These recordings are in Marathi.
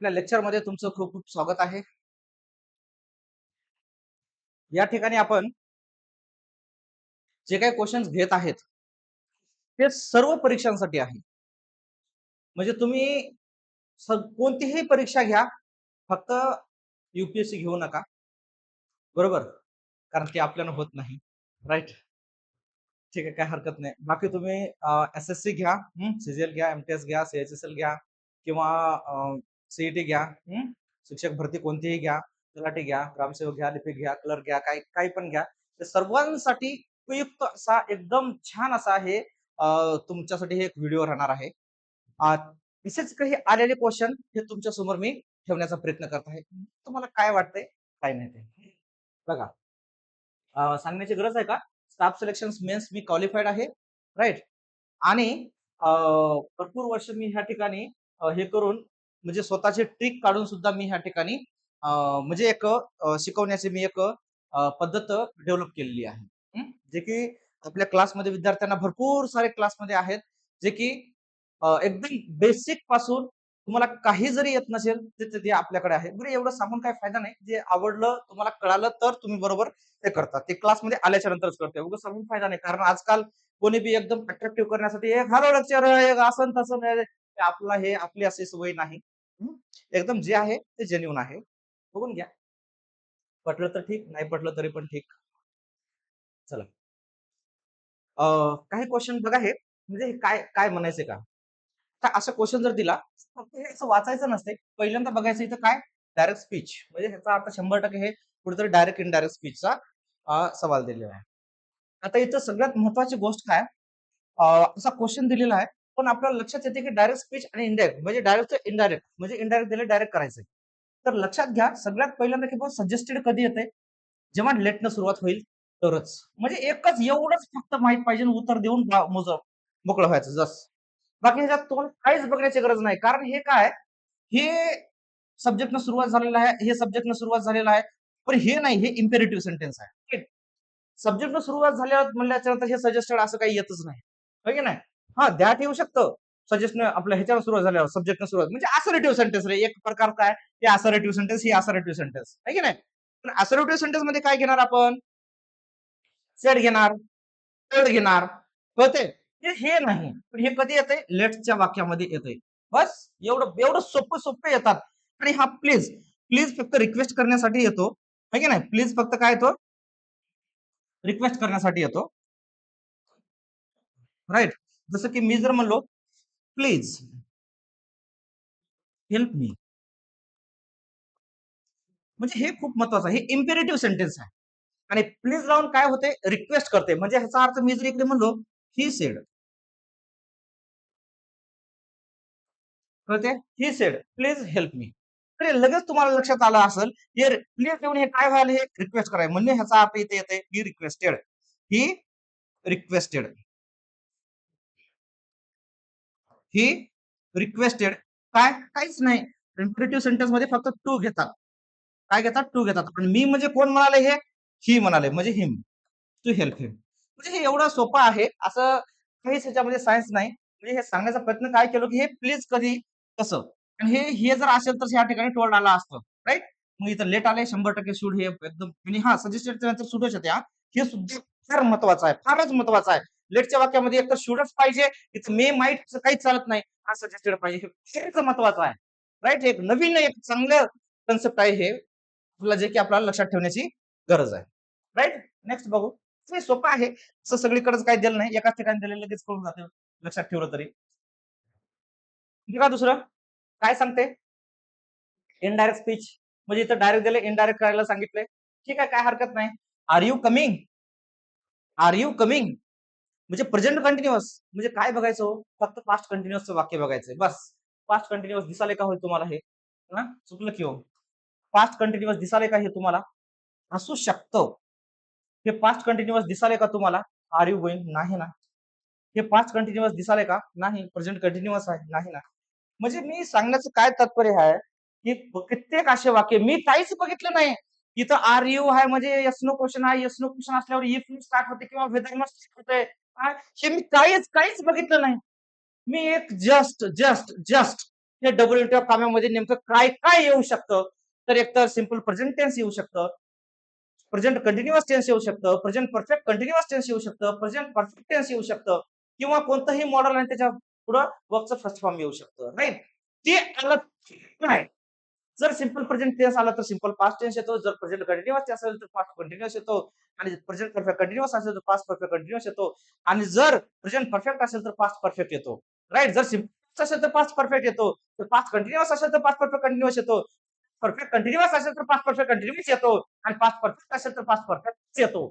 आपल्या लेक्चरमध्ये तुमचं खूप खूप स्वागत आहे. या ठिकाणी आपण जे काही क्वेश्चन्स घेत आहेत ते सर्व परीक्षांसाठी आहे. म्हणजे तुम्ही कोणतीही परीक्षा घ्या फक्त युपीएससी घेऊ नका. बरोबर? कारण ते आपल्याला होत नाही. राईट ठीक आहे काय हरकत नाही. बाकी तुम्ही एस एस सी घ्या सीजीएल घ्या एमटीएस घ्या सीएचएसएल घ्या किंवा सीईटी घ्या? शिक्षक भरती कोणतीही घ्या तलाठी घ्या ग्रामसेवक घ्या लिपिक घ्या क्लर्क घ्या काही काही पण घ्या. ते सर्वांसाठी उपयुक्त असा एकदम छान असा हे तुमच्यासाठी हे एक व्हिडिओ राहणार आहे. तसेच काही आलेले क्वेश्चन हे तुमच्यासमोर मी ठेवण्याचा प्रयत्न करत आहे. तुम्हाला काय वाटतंय? काय नाही ते. बघा. सांगण्याची गरज आहे का? स्टाफ सिलेक्शन मेन्स मी क्वालिफाईड आहे राईट? आणि भरपूर वर्ष मी ह्या ठिकाणी हे करून म्हणजे स्वतःचे ट्रिक काढून सुद्धा मी ह्या ठिकाणी म्हणजे एक शिकवण्याची मी एक पद्धत डेव्हलप केलेली आहे. जे की आपल्या क्लासमध्ये विद्यार्थ्यांना भरपूर सारे क्लासमध्ये आहेत जे की एकदम बेसिकपासून तुम्हाला काही जरी येत नसेल तर ते- ते आपल्याकडे आहे. बरं एवढं सांगून काही फायदा नाही. जे आवडलं तुम्हाला कळालं तर तुम्ही बरोबर ते करता. ते क्लासमध्ये आल्याच्या नंतरच करते. उगाच सांगून फायदा नाही. कारण आजकाल कोणी बी एकदम अट्रॅक्टिव्ह करण्यासाठी एक हॅलो एक असं तसं आपला हे आपली असे सवय नाही. एकदम जे आहे ते जेन्युन आहे. बघून घ्या. पटलं तर ठीक नाही पटलं तरी पण ठीक. चला. अं, काही क्वेश्चन बघा हे म्हणजे हे काय काय म्हणायचे का? आता असं क्वेश्चन जर दिला फक्त हे असं वाचायचं नसते पहिल्यांदा बघायचं इथं काय? डायरेक्ट स्पीच म्हणजे ह्याचा आता शंभर टक्के हे कुठेतरी डायरेक्ट इनडायरेक्ट स्पीचचा सवाल दिलेला आहे. आता इथं सगळ्यात महत्वाची गोष्ट काय? असा क्वेश्चन दिलेला आहे. पण आपल्याला लक्षात येते की डायरेक्ट स्पीच आणि इनडायरेक्ट म्हणजे डायरेक्ट इनडायरेक्ट म्हणजे इनडायरेक्ट दिले डायरेक्ट करायचं तर लक्षात घ्या सगळ्यात पहिल्यांदा की सजेस्टेड कधी येते जेव्हा लेटनं सुरुवात होईल तरच. म्हणजे एकच एवढंच फक्त माहीत पाहिजे उत्तर देऊन मोज मोकळं व्हायचं जस बाकी ह्याच्यात तुम्हाला काहीच बघण्याची गरज नाही. कारण हे काय? हे सब्जेक्टनं सुरुवात झालेलं आहे हे सब्जेक्टनं सुरुवात झालेलं आहे पण हे नाही हे इम्पेरेटिव्ह सेंटेन्स आहे. सब्जेक्टनं सुरुवात झाल्यावर म्हणल्याच्या नंतर हे सजेस्टेड असं काही येतच नाही. हो नाही? हा द्या येऊ शकतं. सजेस्ट आपल्या ह्याच्यावर सुरुवात झाल्यावर सब्जेक्टनं सुरुवात. म्हणजे असरेटिव्ह सेंटेन्स रे एक प्रकार काय? ते असरेटिव्ह सेंटेन्स ही असरेटिव्ह सेंटेन्स आहे की नाही? पण असरेटिव्ह सेंटेन्समध्ये काय घेणार आपण? सेड घेणार. सेड घेणार. कळते हे हे नाही. पण हे कधी येते लेटच्या वाक्यामध्ये येते बस एवढं एवढं सोपं सोपं येतात. आणि हा प्लीज प्लीज फक्त रिक्वेस्ट करण्यासाठी येतो. आहे की नाही? प्लीज फक्त काय येतो? रिक्वेस्ट करण्यासाठी येतो. राईट जसं की मी जर म्हणलो प्लीज हेल्प मी म्हणजे हे खूप महत्वाचं आहे. हे इम्पेरेटिव्ह सेंटेन्स आहे. आणि प्लीज लावून काय होते? रिक्वेस्ट करते. म्हणजे ह्याचा अर्थ मी जर इकडे म्हणलो ही सेड कळते he said please help me तर लगेच तुम्हाला लक्षात आलं असेल हे प्लीज देऊन हे काय व्हायला हे रिक्वेस्ट करायला म्हणजे ह्याचा अर्थ इथे येते he requested he requested he requested काय? काहीच नाही. इम्पेरेटिव्ह सेंटेन्समध्ये फक्त टू घेतात. काय घेतात? टू घेतात. पण मी म्हणजे कोण म्हणाले हे? ही म्हणाले. म्हणजे हिम टू हेल्प हिम म्हणजे हे एवढं सोपं आहे. असं काहीच ह्याच्यामध्ये सायन्स नाही. म्हणजे हे सांगण्याचा प्रयत्न काय केलो की हे प्लीज कधी कसं आणि हे हे जर असेल तर या ठिकाणी टोल्ड आला असतं. राईट मग इथं लेट आले शंभर टक्के शूट हे एकदम. आणि हा सजेस्टेड नंतर शूडच हे सुद्धा फार महत्वाचं आहे फारच महत्त्वाचा आहे. लेटच्या वाक्यामध्ये एकतर शुडच पाहिजे इथं मे माईट काहीच चालत नाही हा सजेस्टेड पाहिजे हे फारच महत्वाचं आहे. राईट एक नवीन एक चांगलं कन्सेप्ट आहे हे आपला जे की आपल्याला लक्षात ठेवण्याची गरज आहे. राईट नेक्स्ट बघू. हे सोपं आहे. असं सगळीकडेच काही दिलं नाही एकाच ठिकाणी दिलेलं लगेच कळून जाते. लक्षात ठेवलं तरी. का दुसरं. काय सांगते? इनडायरेक्ट स्पीच म्हणजे इथं डायरेक्ट दिले इनडायरेक्ट करायला सांगितले ठीक आहे काय हरकत नाही. Are you coming are you coming म्हणजे प्रेझेंट कंटिन्युअस म्हणजे काय बघायचं हो? फक्त पास्ट कंटिन्युअसचं वाक्य बघायचंय. बस. पास्ट कंटिन्युअस दिसाले का होईल तुम्हाला हे? ना चुकलं की हो. पास्ट कंटिन्युअस दिसाले का हे तुम्हाला? असू शकतं. हे पास्ट कंटिन्युअस दिसाले का तुम्हाला? आर यू गोईंग नाही ना. हे पास्ट कंटिन्युअस दिसाले का? नाही. प्रेझेंट कंटिन्युअस आहे. नाही ना. म्हणजे मी सांगण्याचं काय तात्पर्य आहे की कित्येक असे वाक्य मी काहीच बघितलं नाही. इथं आर यू आहे म्हणजे यस क्वेश्चन आहे. यस क्वेश्चन असल्यावर इफ स्टार्ट होते किंवा वेदर स्टार्ट होते. हे? मी काहीच काहीच बघितलं नाही. मी एक जस्ट जस्ट जस्ट हे डबल इंटू कामामध्ये नेमकं काय काय येऊ शकतं? तर एक तर सिंपल प्रेझेंट टेन्स येऊ शकतं. प्रेझेंट कंटिन्युअस टेन्स येऊ शकतं. प्रेझेंट परफेक्ट कंटिन्युअस टेन्स येऊ शकतं. प्रेझेंट परफेक्ट टेन्स येऊ शकतं. किंवा कोणतंही मॉडेल आणि त्याच्या पुढं वर्कचं फर्स्ट फॉर्म येऊ शकतं. राईट ते आलं काय? जर सिंपल प्रेझेंट टेन्स आला तर सिंपल पास्ट टेन्स येतो. जर प्रेझेंट कंटिन्युअस असेल तर पास्ट कंटिन्युअस येतो. आणि प्रेझेंट परफेक्ट कंटिन्युअस असेल तर पास्ट परफेक्ट कंटिन्युअस येतो. आणि जर प्रेझेंट परफेक्ट असेल तर पास्ट परफेक्ट येतो. राईट जर सिंपल असेल तर पास्ट परफेक्ट येतो. तर पास्ट कंटिन्युअस असेल तर पास्ट परफेक्ट कंटिन्युअस येतो. परफेक्ट कंटिन्युअस असेल तर पास्ट परफेक्ट कंटिन्युअस येतो. आणि पास्ट परफेक्ट असेल तर पास्ट परफेक्ट येतो.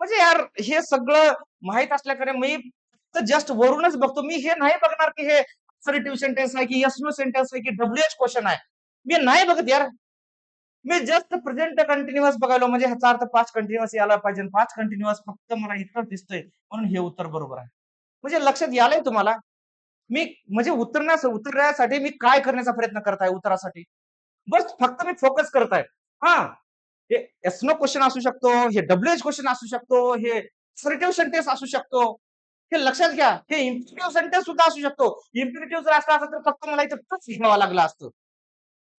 म्हणजे यार हे सगळं माहीत असल्याकडे मी जस्ट वरूनच बघतो. मी हे नाही बघणार की हे असर्टिव्ह सेंटेन्स आहे की एस नो सेंटेन्स आहे की डब्ल्यू एच क्वेश्चन आहे. मी नाही बघत यार. मी जस्ट प्रेझेंट कंटिन्युअस बघायलो. म्हणजे ह्याचा अर्थ पाच कंटिन्युअस यायला पाहिजे. पाच कंटिन्युअस फक्त मला इतकं दिसतोय. म्हणून हे उत्तर बरोबर आहे. म्हणजे लक्षात यालंय तुम्हाला? मी म्हणजे उतरण्यास उतरण्यासाठी मी काय करण्याचा प्रयत्न करत आहे उत्तरासाठी बस फक्त मी फोकस करत आहे हा हे एसनो क्वेश्चन असू शकतो. हे डब्ल्यू एच क्वेश्चन असू शकतो. हे सर्टिव्ह सेंटेन्स असू शकतो. हे लक्षात घ्या. हे इम्पिरेटिव्ह सेंटेन्स सुद्धा असू शकतो. इम्पिरेटिव्ह जर असला असतं तर फक्त मला इथं टच घ्यावा लागला असतं.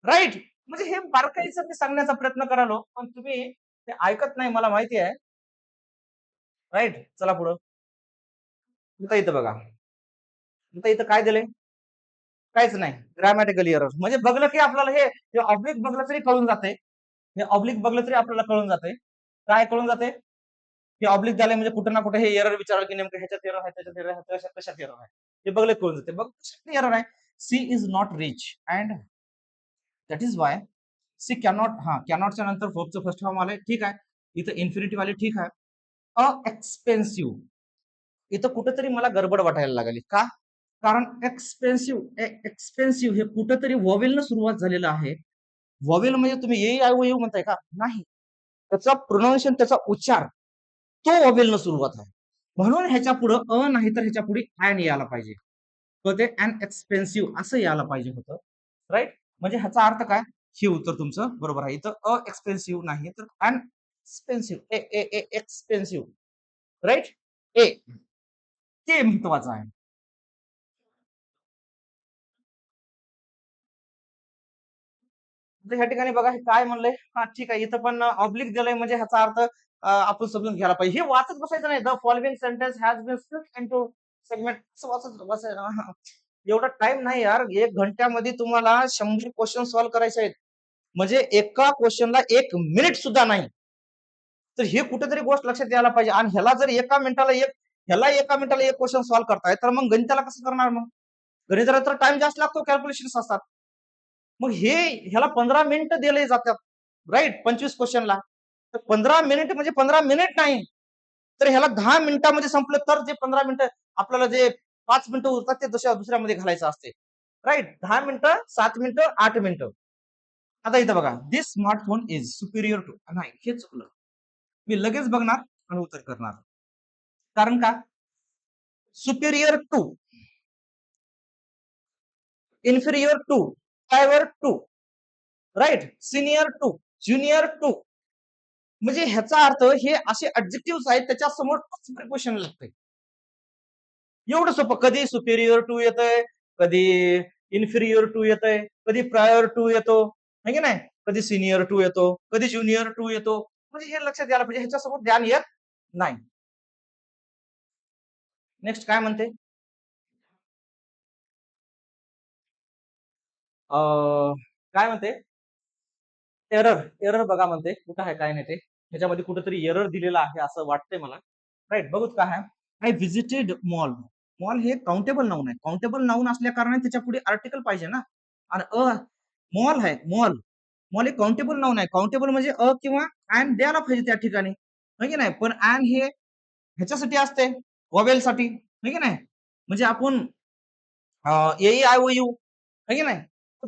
राईट म्हणजे हे बारकाईचं मी सांगण्याचा प्रयत्न करालो पण तुम्ही ते ऐकत नाही मला माहिती आहे. राईट चला पुढं. आता इथं बघा. आता इथं काय दिलंय? काहीच नाही. ग्रॅमॅटिकल एरर म्हणजे बघलं की आपल्याला हे ऑब्लिक बघलं तरी कळून जाते. हे ऑब्लिक बघलं तरी आपल्याला कळून जाते. काय कळून जाते? हे ऑब्लिक झाले म्हणजे कुठं ना कुठे हे एरर विचारलं की नेमकं ह्याच्यात एरर आहे त्याच्यात एरर आहे कशात कशात एरर आहे. हे बघले कळून जाते. बघ एरर आहे. She is not rich and that is why she cannot हा कॅनॉटच्या नंतर फोकचं फर्स्ट फॉर्म आलंय. ठीक आहे. इथं इन्फिनिटी वाले ठीक आहे. अ एक्सपेन्सिव्ह इथं कुठेतरी मला गडबड वाटायला लागली. का? कारण एक्सपेन्सिव्ह एक्सपेन्सिव्ह हे कुठंतरी वॉवेलनं सुरुवात झालेलं आहे. वॉवेल म्हणजे तुम्ही ये आय येऊ म्हणताय का? नाही. त्याचा प्रोनाऊन्सिएशन त्याचा उच्चार तो वॉवेलनं सुरुवात आहे. म्हणून ह्याच्या पुढं अ नाही तर ह्याच्या पुढे ॲन यायला पाहिजे. तर ते अन एक्सपेन्सिव्ह असं यायला पाहिजे होतं. राईट म्हणजे ह्याचा अर्थ काय? हे उत्तर तुमचं बरोबर आहे. इथं अ एक्सपेन्सिव्ह नाही तर an expensive a a a expensive right a. ते महत्वाचं आहे. ह्या ठिकाणी बघा हे काय म्हणलंय? हा ठीक आहे. इथं पण ऑब्लिक दिलंय म्हणजे ह्याचा अर्थ आपण समजून घ्यायला पाहिजे. हे वाचत बसायचं नाही. The following sentence has been split into segment असं वाचत बसायचं. एवढा टाइम नाही यार. एक घंट्यामध्ये तुम्हाला शंभर क्वेश्चन सॉल्व्ह करायचे आहेत. म्हणजे एका क्वेश्चनला एक मिनिट सुद्धा नाही. तर हे कुठेतरी गोष्ट लक्षात यायला पाहिजे. आणि ह्याला जर एका मिनिटाला एक ह्याला एका मिनिटाला एक क्वेश्चन सॉल्व्ह करताय तर मग गणिताला कसं करणार मग? गणिताला तर टाइम जास्त लागतो कॅल्क्युलेशन असतात. मग हे ह्याला पंधरा मिनिट दिले जातात राईट पंचवीस क्वेश्चनला तर पंधरा मिनिट म्हणजे पंधरा मिनिट नाही. तर ह्याला दहा मिनिटामध्ये संपलं तर जे पंधरा मिनिट आपल्याला जे पाच मिनिटं उरतात ते दुसऱ्या दुसऱ्यामध्ये घालायचं असते. राईट दहा मिनिटं सात मिनिटं आठ मिनिटं. आता इथं बघा this smartphone is superior to नाही हे चुकलं. मी लगेच बघणार आणि उत्तर करणार. कारण का? Superior to inferior to prior to right senior to junior to म्हणजे ह्याचा अर्थ हे असे ऑब्जेक्टिव्ह आहेत त्याच्यासमोर टूच प्रिकॉशन लागतंय. एवढं सोपं. कधी सुपेरियर टू येतंय कधी इन्फिरियर टू येतंय कधी प्रायर टू येतो की नाही? कधी सिनियर टू येतो कधी ज्युनियर टू येतो. म्हणजे हे लक्षात द्यायला पाहिजे ह्याच्यासमोर ध्यान येत नाही. नेक्स्ट काय म्हणते? काय म्हणते? एरर एरर बघा म्हणते कुठं आहे काय नाही ते. ह्याच्यामध्ये कुठेतरी एरर दिलेला आहे असं वाटतंय मला. राईट बघूच काय आहे. आय व्हिजिटेड मॉल मॉल हे काउंटेबल नाऊन आहे. काउंटेबल नाऊन असल्या कारणाने त्याच्या पुढे आर्टिकल पाहिजे ना. आणि अ मॉल आहे. मॉल मॉल हे काउंटेबल नाऊन आहे. काउंटेबल म्हणजे अ किंवा अँड द्यायला पाहिजे त्या ठिकाणी. की नाही? पण अँड हे ह्याच्यासाठी असते. वॉवेलसाठी. की नाही? म्हणजे आपण ए आय ओ यू की नाही?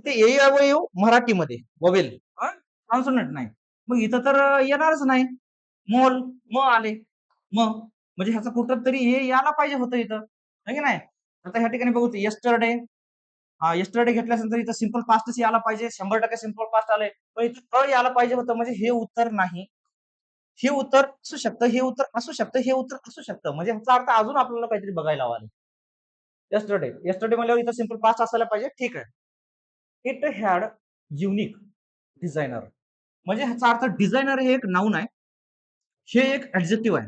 ते ए आय ओ यू मराठीमध्ये. वॉवेल. कॉन्सोनंट नाही. मग इथं तर येणारच नाही. मॉल म आले. म. म्हणजे ह्याचा कुठं तरी हे यायला पाहिजे होतं इथं. की नाही? आता ह्या ठिकाणी बघू यस्टरडे हा यस्टरडे घेतल्यानंतर इथं सिंपल पास्टच यायला पाहिजे. शंभर टक्के सिंपल पास्ट आले पण इथं क यायला पाहिजे होतं म्हणजे हे उत्तर नाही. हे उत्तर असू शकतं हे उत्तर असू शकतं हे उत्तर असू शकतं. म्हणजे ह्याचा अर्थ अजून आपल्याला काहीतरी बघायला हवा यस्टरडे यस्टरडे म्हणल्यावर इथं सिंपल पास्ट असायला पाहिजे. ठीक आहे. इट हॅड युनिक डिझायनर म्हणजे ह्याचा अर्थ डिझायनर हे एक नाऊन आहे. हे एक ऍडजेक्टिव्ह आहे.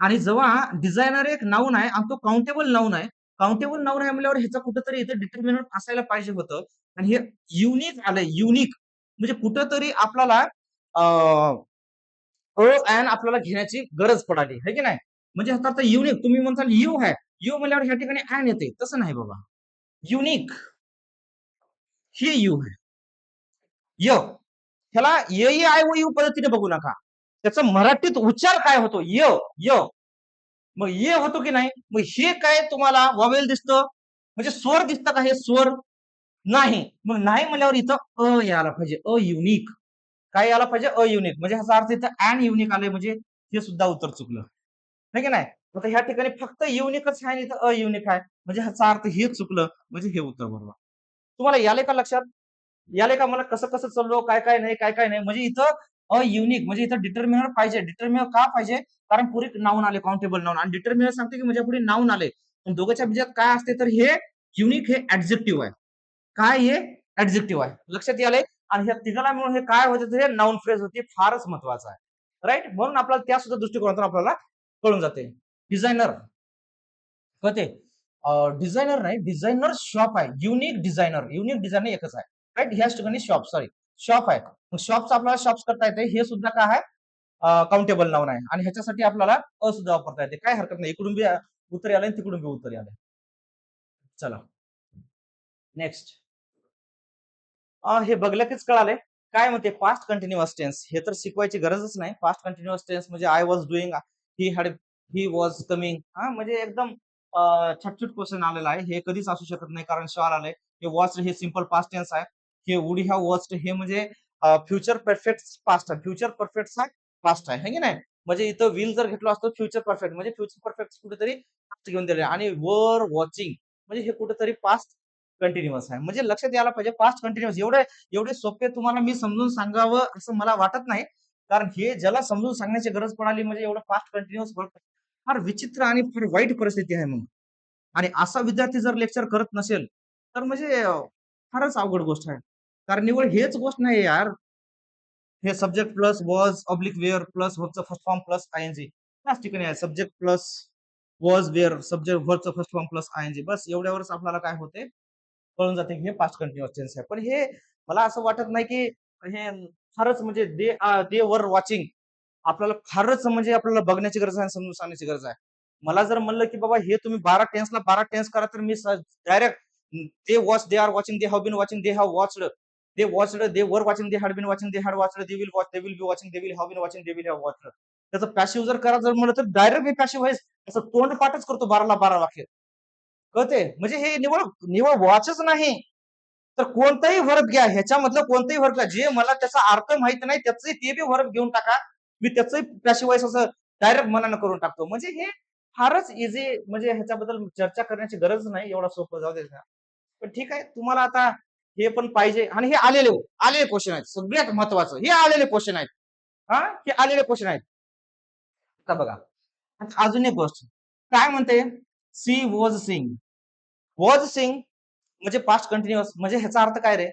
आणि जेव्हा डिझायनर एक नाऊन आहे आणि तो काउंटेबल नाऊन आहे काउंटेबल नाऊन आहे म्हणल्यावर ह्याचा कुठंतरी इथे डिटर्मिनंट असायला पाहिजे होतं. आणि हे युनिक आलंय युनिक म्हणजे कुठंतरी आपल्याला अ अँड आपल्याला घेण्याची गरज पडाली है की नाही? म्हणजे ह्याचा अर्थ युनिक तुम्ही म्हणताल यू आहे. यू म्हणल्यावर ह्या ठिकाणी अँड येते. तसं नाही बाबा. युनिक हे यू आहे. य. ह्याला य य आय व यू पद्धतीने बघू नका. त्याचा मराठीत उच्चार काय होतो? य य. मग ये होतो की नाही? मग हे काय तुम्हाला वॉवेल दिसतं? म्हणजे स्वर दिसतं का हे स्वर? नाही. मग नाही म्हणल्यावर इथं अ यायला पाहिजे. अ युनिक काय यायला पाहिजे? अ युनिक म्हणजे ह्याचा अर्थ इथं अँड युनिक आले म्हणजे हे सुद्धा उत्तर चुकलं. नाही की नाही? आता ह्या ठिकाणी फक्त युनिकच आहे आणि इथं युनिक आहे. म्हणजे ह्याचा अर्थ हे चुकलं. म्हणजे हे उत्तर बरोबर. तुम्हाला याले का लक्षात? याले का मला कसं कसं चाललो? काय काय नाही? काय काय नाही? म्हणजे इथं अ युनिक म्हणजे इथं डिटर्मिनर पाहिजे. डिटर्मिनर का पाहिजे? कारण पुढे नाऊन आले काउंटेबल नाऊन आणि डिटर्मिनर सांगते की म्हणजे पुढे नाऊन आले. पण दोघांच्या बीजात काय असते तर हे युनिक हे ऍडजेक्टिव्ह आहे. काय हे? ऍडजेक्टिव्ह आहे. लक्षात याले आणि ह्या तिघाला मिळून हे काय होते तर हे नाऊन फ्रेज होती फारच महत्वाचं आहे. राईट म्हणून आपल्याला त्या सुद्धा दृष्टिकोनातून आपल्याला कळून जाते. डिझायनर कळते? डिझायनर नाही डिझायनर शॉप आहे. युनिक डिझायनर युनिक डिझायनर एकच आहे. राईट ह्याच ठिकाणी शॉप सॉरी शॉप आहे. मग शॉपचं आपल्याला शॉप्स करता येते. हे सुद्धा काय आहे? काउंटेबल नाऊन आहे आणि ह्याच्यासाठी आपल्याला अ सुद्धा वापरता येते. काय हरकत नाही. इकडून बी उत्तर आले तिकडून बी उत्तर आले चला. नेक्स्ट हे बघलं कीच कळाले काय म्हणते? पास्ट कंटिन्युअस टेन्स हे तर शिकवायची गरजच नाही. पास्ट कंटिन्युअस टेन्स म्हणजे I was doing he had he was coming हा म्हणजे एकदम छटछुट क्वेश्चन आलेला आहे. हे कधीच असू शकत नाही कारण शॉर आलंय. हे वॉच हे सिंपल पास्ट टेन्स आहे. हे वुड हॅव वॉच्ड हे म्हणजे फ्युचर परफेक्ट पास्ट आहे. फ्युचर परफेक्टचा पास्ट आहे. की नाही? म्हणजे इथं विल जर घेतलं असतो फ्युचर परफेक्ट म्हणजे फ्युचर परफेक्ट कुठेतरी घेऊन दिले आणि वर वॉचिंग म्हणजे हे कुठेतरी पास्ट कंटिन्युअस आहे. म्हणजे लक्षात यायला पाहिजे पास्ट कंटिन्युअस एवढे एवढे सोपे तुम्हाला मी समजून सांगावं असं मला वाटत नाही. कारण हे ज्याला समजून सांगण्याची गरज पडाली म्हणजे एवढं फास्ट कंटिन्युअस फार विचित्र आणि फार वाईट परिस्थिती आहे मग. आणि असा विद्यार्थी जर लेक्चर करत नसेल तर म्हणजे फारच अवघड गोष्ट आहे. कारण निवड हेच गोष्ट नाही यार. हे subject plus was oblique where plus वर्कचं first form plus I N G त्याच ठिकाणी आहे. Subject plus was where subject वर्कचं first form plus I N G बस एवढ्यावरच आपल्याला काय होते? कळून जाते हे पास्ट कंटिन्युअस टेन्स आहे. पण हे मला असं वाटत नाही की हे फारच म्हणजे दे दे वर वॉचिंग आपल्याला फारच म्हणजे आपल्याला बघण्याची गरज आहे समजून सांगण्याची गरज आहे. मला जर म्हणलं की बाबा हे तुम्ही बारा टेन्सला बारा टेन्स करा तर मी direct they watch they are watching they have been watching they have watched they watched they were watching they had been watching they had watched they will watch they will B watching they will have been watching they will have watched त्याचं पॅशिव्ह जर करा जर म्हणलं तर डायरेक्ट मी पॅसिव्ह व्हायस असं तोंड पाठच करतो बाराला बारा वाक्य कळते म्हणजे हे निवड निवड वॉचच नाही. तर कोणताही वर्ग घ्या. ह्याच्यामधलं कोणताही वर्ग घ्या. जे मला त्याचा अर्थ माहीत नाही त्याचंही ते बी वर्ग घेऊन टाका. मी त्याचंही पॅशिव्ह असं डायरेक्ट मनानं करून टाकतो. म्हणजे हे फारच इझी म्हणजे ह्याच्याबद्दल चर्चा करण्याची गरज नाही. एवढा सोपं जाऊ दे. पण ठीक आहे. तुम्हाला आता हे पण पाहिजे. आणि हे आलेले हो. आलेले क्वेश्चन आहेत. सगळ्यात महत्वाचं. हे आलेले क्वेश्चन आहेत. हा? हे आलेले क्वेश्चन आहेत. आता बघा. अजून एक गोष्ट. काय म्हणते? She was sing. Was sing म्हणजे पास्ट कंटिन्युअस म्हणजे ह्याचा अर्थ काय रे?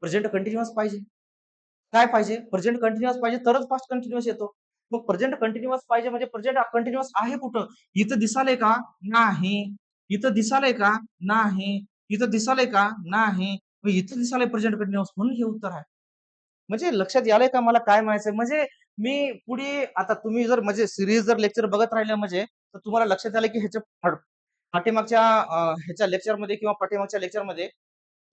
प्रेझेंट कंटिन्युअस पाहिजे. काय पाहिजे? प्रेझेंट कंटिन्युअस पाहिजे तरच पास्ट कंटिन्युअस येतो. मग प्रेझेंट कंटिन्युअस पाहिजे म्हणजे प्रेझेंट कंटिन्युअस आहे कुठं? इथं दिसालय का? नाही. इथं दिसालय का? नाही. इथं दिसालय का? नाही. इथं दिसालय प्रेझेंट कंटिन्युअस म्हणून हे उत्तर आहे. म्हणजे लक्षात यालंय का मला काय म्हणायचंय? म्हणजे मी पुढे आता तुम्ही जर म्हणजे सिरीज जर लेक्चर बघत राहिले म्हणजे तर तुम्हाला लक्षात आलं की ह्याच्या पाठीमागच्या ह्याच्या लेक्चरमध्ये किंवा पाठीमागच्या लेक्चरमध्ये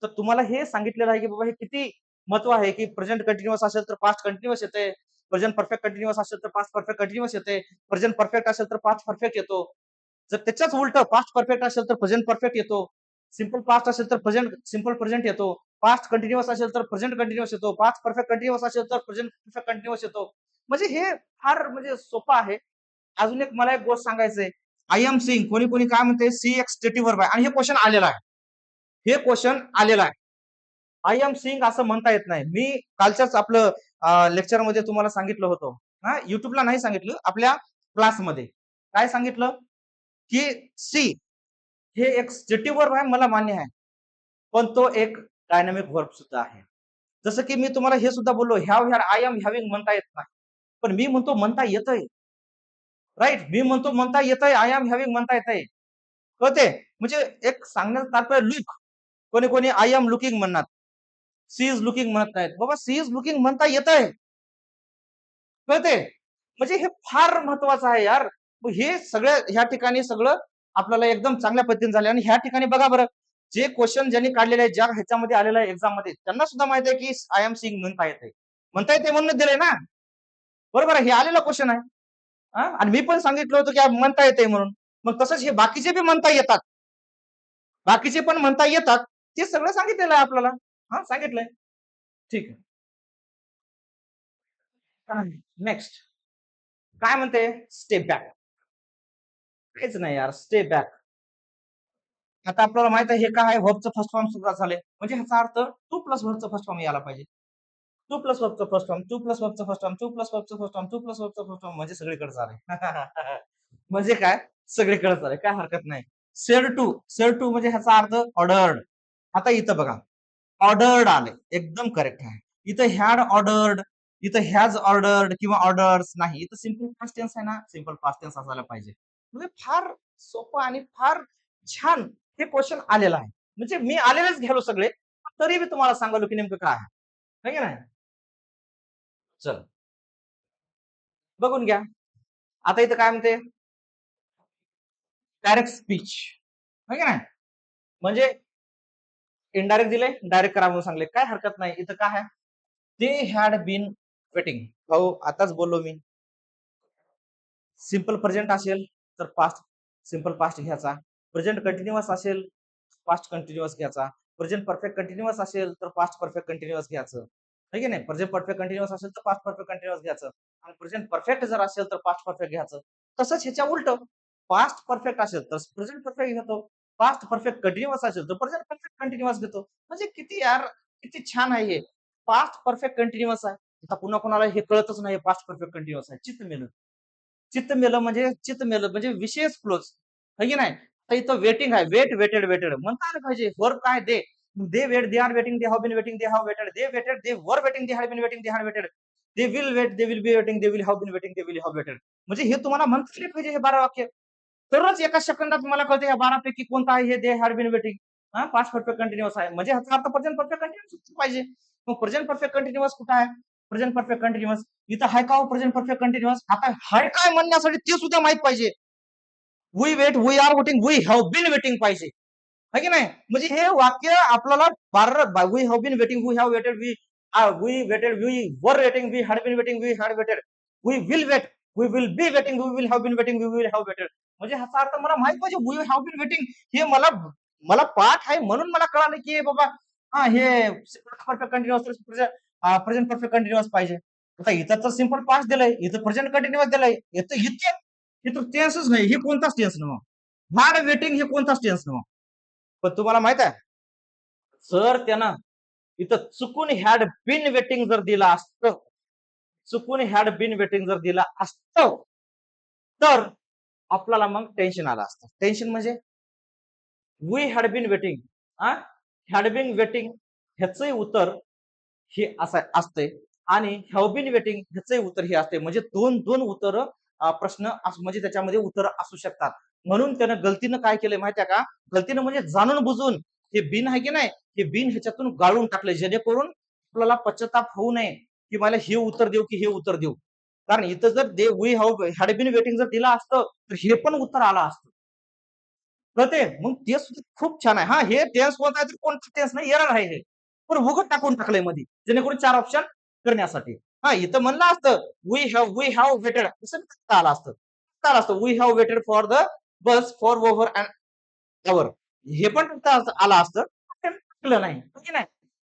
तर तुम्हाला हे सांगितलेलं आहे की बाबा हे किती महत्त्व आहे की प्रेझेंट कंटिन्युअस असेल तर पास्ट कंटिन्युअस येते. प्रेझेंट परफेक्ट कंटिन्युअस असेल तर पास्ट परफेक्ट कंटिन्युअस येते. प्रेझेंट परफेक्ट असेल तर पास्ट परफेक्ट येतो. जर त्याच्याच उलट पास्ट परफेक्ट असेल तर प्रेझेंट परफेक्ट येतो. सिंपल पास्ट असेल तर प्रेझेंट सिंपल प्रेझेंट येतो. पास्ट कंटिन्युअस असेल तर प्रेझेंट कंटिन्युअस येतो. पास्ट परफेक्ट कंटिन्युअस असेल तर प्रेझेंट परफेक्ट कंटिन्युअस येतो. म्हणजे हे फार म्हणजे सोपं आहे. अजून एक मला एक गोष्ट सांगायचंय. आय एम सिंग कोणी कोणी काय म्हणते सी एक्स टेटीवर वर्ब आहे. आणि हे क्वेश्चन आलेलं आहे. हे क्वेश्चन आलेलं आहे. आय एम सिंग असं म्हणता येत नाही. मी कालच्याच आपलं लेक्चरमध्ये तुम्हाला सांगितलं होतं. हा युट्यूबला नाही सांगितलं. आपल्या क्लासमध्ये काय सांगितलं? की सी हे एक स्टेटिव्ह वर्ब आहे मला मान्य आहे. पण तो एक डायनामिक वर्ब सुद्धा आहे. जसं की मी तुम्हाला हे सुद्धा बोललो हॅव ह्यार आय एम हॅव्हिंग म्हणता येत नाही. पण मी म्हणतो म्हणता येतंय. राईट मी म्हणतो म्हणता येतय आय एम हॅव्हिंग म्हणता येतय. कळते म्हणजे एक सांगण्याचं तात्पर्य लुक कोणी कोणी आय एम लुकिंग म्हणणार. सी इज लुकिंग म्हणत नाहीत. बाबा सी इज लुकिंग म्हणता येत आहे कळते म्हणजे हे फार महत्वाचं आहे यार. हे सगळ्या ह्या ठिकाणी सगळं आपल्याला एकदम चांगल्या पद्धतीने झाले. आणि ह्या ठिकाणी बघा बरं जे क्वेश्चन ज्यांनी काढलेले आहे ज्या ह्याच्यामध्ये आलेलं आहे एक्झाममध्ये त्यांना सुद्धा माहीत आहे की आय एम सिंग म्हणता येते म्हणता येते म्हणून दिलंय ना? बरोबर हे आलेला क्वेश्चन आहे. हा? आणि मी पण सांगितलं होतं की म्हणता येते म्हणून. मग तसंच हे बाकीचे बी म्हणता येतात. बाकीचे पण म्हणता येतात. ते सगळं सांगितलेलं आहे आपल्याला. हा सांगितलंय. ठीक आहे. नेक्स्ट काय म्हणते? स्टेप बॅक काहीच नाही यार स्टे बॅक आता आपल्याला माहीत आहे हे काय व्हर्बचं फर्स्ट फॉर्म सुद्धा झाले म्हणजे ह्याचा अर्थ टू प्लस व्हर्बचं फर्स्ट फॉर्म यायला पाहिजे. टू प्लस वर्बचं फर्स्ट फॉर्म टू प्लस वर्बचं फर्स्ट फॉर्म टू प्लस वर्बचं फर्स्ट फॉर्म टू प्लस वर्बचं फर्स्ट फॉर्म म्हणजे सगळीकडे झाले म्हणजे काय? सगळीकडे झाले काय हरकत नाही. सेड टू सेड टू म्हणजे ह्याचा अर्थ ऑर्डर्ड आता इथं बघा. ऑर्डर्ड आले एकदम करेक्ट आहे. इथं हॅड ऑर्डर्ड इथं हॅज ऑर्डर्ड किंवा ऑर्डर्स नाही. इथं सिंपल पास्ट टेन्स आहे ना? सिंपल फास्ट टेन्स असायला पाहिजे. म्हणजे फार सोपं आणि फार छान हे क्वेश्चन आलेलं आहे. म्हणजे मी आलेलेच घ्यालो सगळे तरी मी तुम्हाला सांगालो की नेमकं काय आहे. नाही? चल. बघून घ्या. आता इथं काय म्हणते? डायरेक्ट स्पीच है नाही? म्हणजे इनडायरेक्ट दिले डायरेक्ट करा म्हणून सांगले. काय हरकत नाही. इथं काय आहे? दे हॅड बीन वेटिंग भाऊ आताच बोललो मी. सिंपल प्रेझेंट असेल. तर पास्ट सिंपल पास्ट घ्यायचा. प्रेझेंट कंटिन्युअस असेल पास्ट कंटिन्युअस घ्यायचा. प्रेझेंट परफेक्ट कंटिन्युअस असेल तर पास्ट परफेक्ट कंटिन्युअस घ्यायचं. ठीक आहे नाही? प्रेझेंट परफेक्ट कंटिन्युअस असेल तर पास्ट परफेक्ट कंटिन्युअस घ्यायचं. आणि प्रेझेंट परफेक्ट जर असेल तर पास्ट परफेक्ट घ्यायचं. तसंच ह्याच्या उलट पास्ट परफेक्ट असेल तर प्रेझेंट परफेक्ट घेतो. पास्ट परफेक्ट कंटिन्युअस असेल तर प्रेझेंट परफेक्ट कंटिन्युअस घेतो. म्हणजे किती यार किती छान आहे हे. पास्ट परफेक्ट कंटिन्युअस आहे. आता पुन्हा कोणाला हे कळतच नाही पास्ट परफेक्ट कंटिन्युअस आहे. चित्त मेलं. चित्त मेलं म्हणजे चित्त मेलं म्हणजे विशेष क्लोज है की नाही? तर इथं वेटिंग आहे. वेट वेटेड वेटेड म्हणता आलं पाहिजे. वर्क काय? They they wait they are waiting they have been waiting they have waited they waited they were waiting they had been waiting they had waited they will wait they will be waiting they will have been waiting they will have waited म्हणजे हे तुम्हाला म्हणता पाहिजे हे बारा वाक्य. तरच एका सेकंदात तुम्हाला कळते या बारा पैकी कोणता आहे? हे दे हॅड बिन वेटिंग हा? पाच परफेक्ट कंटिन्युअस आहे. म्हणजे ह्याचा अर्थ प्रेझेंट परफेक्ट कंटिन्युअस पाहिजे? मग प्रेझेंट परफेक्ट कंटिन्युअस कुठं आहे? प्रेझेंट परफेक्ट कंटिन्युअस इथं हाय का प्रेझेंट परफेक्ट कंटिन्युअस आता हाय काय म्हणण्यासाठी ते सुद्धा माहीत पाहिजे. We wait we are waiting we have been waiting पाहिजे. है की नाही? म्हणजे हे वाक्य आपल्याला बारा we have been waiting we have waited we we waited we were waiting we had been waiting we had waited we will wait we will be waiting we will have been waiting we will have waited म्हणजे ह्याचा अर्थ मला माहीत पाहिजे वी हॅव बीन वेटिंग हे मला मला पाठ आहे म्हणून मला कळालं की बाबा हा हे perfect continuous present perfect continuous पाहिजे. आता इथं तर सिंपल पास दिलंय इथं प्रेझेंट कंटिन्युअस दिलंय इथं इथे इथं टेन्सच नाही हे कोणताच टेन्स नव्हतं हार्ड वेटिंग हे कोणताच टेन्स नव्हतं पण तुम्हाला माहीत आहे सर त्यानं इथं चुकून हॅड बिन वेटिंग जर दिला असतं चुकून हॅड बिन वेटिंग जर दिला असतं तर आपल्याला मग टेन्शन आलं असतं. टेन्शन म्हणजे we had been waiting had been waiting ह्याचंही उत्तर हे असं असते आणि हॅव बिन वेटिंग ह्याचे उत्तर हे असते म्हणजे दोन दोन उत्तर प्रश्न अस- म्हणजे त्याच्यामध्ये उत्तर असू शकतात. म्हणून त्यानं गलतीनं काय केलंय माहितीये का? गलतीनं म्हणजे जाणून बुजून हे बिन आहे की नाही? हे बिन ह्याच्यातून गाळून टाकले जेणेकरून आपल्याला पश्चाताप होऊ नये. की मला हे उत्तर देऊ की हे उत्तर देऊ. कारण इथं जर they we have had been waiting जर दिला असतं तर हे पण उत्तर आलं असतं. कळते मग ते सुद्धा खूप छान आहे. हा हे टेन्स कोणता आहे तर कोणतं टेन्स नाही? येणार आहे हे. पण वगत टाकून टाकलंयमध्ये जेणेकरून चार ऑप्शन करण्यासाठी. हा इथं म्हणलं असतं we have we have waited असं आलं असतं. टाकता आलं असतं we have waited for the bus for over and hour हे पण आलं असतं. ते टाकलं नाही.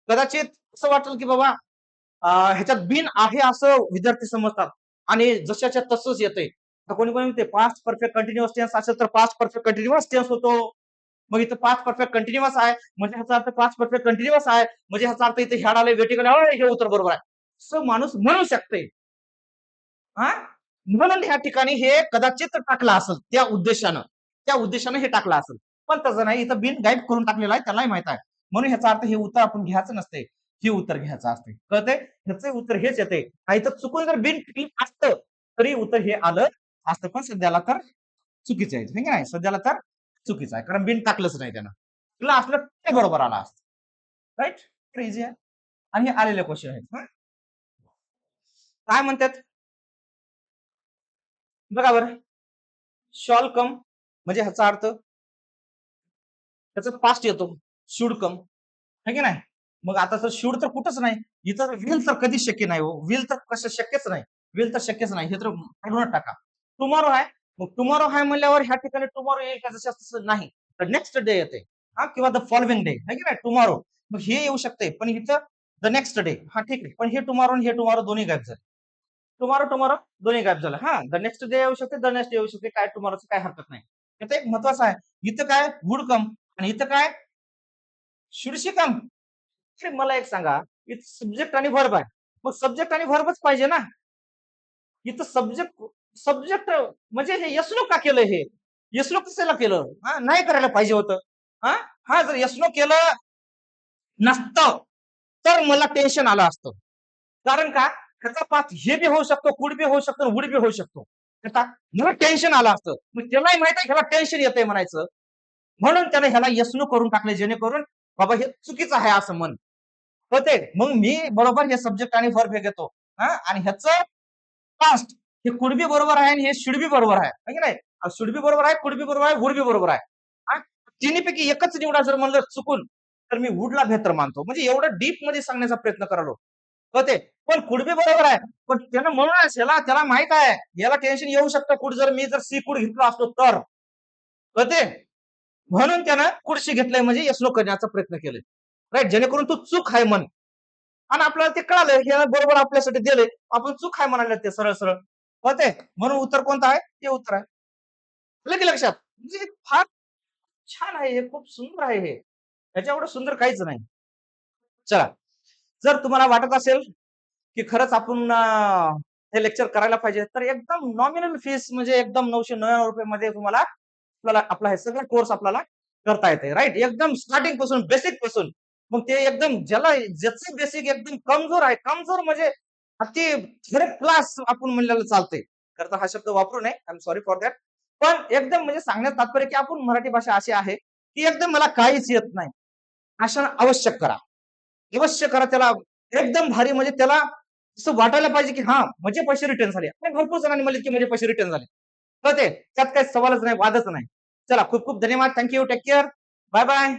कदाचित असं वाटेल की बाबा ह्याच्यात बिन आहे असं विद्यार्थी समजतात. आणि जशाच्या तसंच येतंय. कोणी कोणी ते पास्ट परफेक्ट कंटिन्युअस टेन्स असेल तर पास्ट परफेक्ट कंटिन्युअस टेन्स होतो. मग इथं पाच परफेक्ट कंटिन्युअस आहे. म्हणजे ह्याचा अर्थ पाच परफेक्ट कंटिन्युअस आहे. म्हणजे ह्याचा अर्थ इथे ह्याड आले वेटिंग हे उत्तर बरोबर आहे. असं माणूस म्हणू शकते हा? म्हणून ह्या ठिकाणी हे कदाचित टाकलं असेल त्या उद्देशानं. त्या उद्देशानं हे टाकलं असेल. पण तसं नाही इथं बिन गाईब करून टाकलेलं आहे त्यालाही माहीत आहे. म्हणून ह्याचा अर्थ हे उत्तर आपण घ्यायचं नसते हे उत्तर घ्यायचं असते कळतंय? ह्याचं उत्तर हेच येते आणि इथं चुकून जर बिन क्लिप असतं तरी उत्तर हे आलं असतं. पण सध्याला तर चुकीचं आहे. ठीक आहे? नाही सध्याला तर चुकीचं आहे. कारण बिन टाकलंच नाही त्यानं. तुला असलं ते बरोबर आला असतं. राईट इझी आहे. आणि हे आलेले क्वेश्चन आहेत. काय म्हणतात? बघा बरं. शॉल कम म्हणजे ह्याचा अर्थ? त्याचा पास्ट येतो. शूड कम है की नाही? मग आता तर शूड तर कुठंच नाही. इथं विल तर कधीच शक्य नाही हो. विल तर कसं शक्यच नाही. विल तर शक्यच नाही. हे तर काढूनच टाका. टुमॉरो आहे. मग टुमॉरो हाय म्हणल्यावर ह्या ठिकाणी टुमॉरो येईल का? जसे असं नाही. तर नेक्स्ट डे येते. हा? किंवा द फॉलोविंग डे आहे की नाही? टुमॉरो मग हे येऊ शकते. पण इथं द नेक्स्ट डे हा ठीक आहे. पण हे टुमॉरो आणि हे टुमॉरो दोन्ही गायब झाले. टुमॉरो टुमॉरो दोन्ही गायब झालं. हा? द नेक्स्ट डे येऊ शकते द नेक्स्ट डे येऊ शकते. काय टुमॉरोचं काय हरकत नाही. इथं एक महत्वाचं आहे. इथं काय? वुड कम आणि इथं काय? शिडशी कम मला एक सांगा. इथं सब्जेक्ट आणि व्हर्ब आहे. मग सब्जेक्ट आणि व्हर्बच पाहिजे ना? इथं सब्जेक्ट सब्जेक्ट म्हणजे हे यसनो का केलं हे? यसनो कशाला केलं? हा नाही करायला पाहिजे होतं. हा? हा जर यसनो केलं नसतं तर मला टेन्शन आलं असतं. कारण का? त्याचा पाच हे बी होऊ शकतो कुड बी होऊ शकतो उड बी होऊ शकतो. त्याचा मला टेन्शन आलं असतं. मग त्यालाही माहीत आहे ह्याला टेन्शन येतंय म्हणायचं. म्हणून त्याने ह्याला यसनो करून टाकले जेणेकरून बाबा हे चुकीचं आहे असं मन होते मग मी बरोबर हे सब्जेक्ट आणि वर्ब घेतो. हा? आणि ह्याचं पास्ट हे कुडबी बरोबर आहे आणि हे शिडबी बरोबर आहे की नाही? शुडबी बरोबर आहे कुडबी बरोबर आहे वुडबी बरोबर आहे. तिन्हीपैकी एकच निवडा जर म्हणलं चुकून तर मी वुडला बेहतर मानतो. म्हणजे एवढं डीपमध्ये सांगण्याचा प्रयत्न करालो होते पण कुडबी बरोबर आहे. पण त्यानं म्हणूनच याला त्याला माहीत आहे. याला टेन्शन येऊ शकतं. कुड जर मी जर सी कुड घेतला असतो तर. कळते म्हणून त्यानं कुडशी घेतलंय म्हणजे यसलो करण्याचा प्रयत्न केलाय. राईट जेणेकरून तू चूक आहे मन आणि आपल्याला ते कळालं हे बरोबर आपल्यासाठी दिले आपण चूक आहे म्हणाले ते सरळ सरळ होते म्हणून उत्तर कोणतं आहे? ते उत्तर आहे. लगे लक्षात. म्हणजे फार छान आहे हे खूप सुंदर आहे हे. याच्या एवढं सुंदर काहीच नाही. चला. जर तुम्हाला वाटत असेल की खरंच आपण हे लेक्चर करायला पाहिजे तर एकदम नॉमिनल फीस म्हणजे एकदम नऊशे नव्याण्णव रुपये मध्ये तुम्हाला आपल्याला आपला हे सगळं कोर्स आपल्याला करता येते राईट एकदम स्टार्टिंगपासून बेसिकपासून. मग ते एकदम ज्याला ज्याचे बेसिक एकदम कमजोर आहे कमजोर म्हणजे अति क्लास आपण म्हणलेलं चालतंय. खरं तर हा शब्द वापरू नये. I am sorry for that पण एकदम म्हणजे सांगण्यात तात्पर्य की आपण मराठी भाषा अशी आहे की एकदम मला काहीच येत नाही. अशा आवश्यक करा. अवश्य करा त्याला. एकदम भारी म्हणजे त्याला असं वाटायला पाहिजे की हा माझे म्हणजे पैसे रिटर्न झाले. आणि भरपूर जणांनी म्हणले की माझे पैसे रिटर्न झाले. कळते त्यात काही सवालच नाही वादच नाही. चला खूप खूप धन्यवाद. Thank you take care bye bye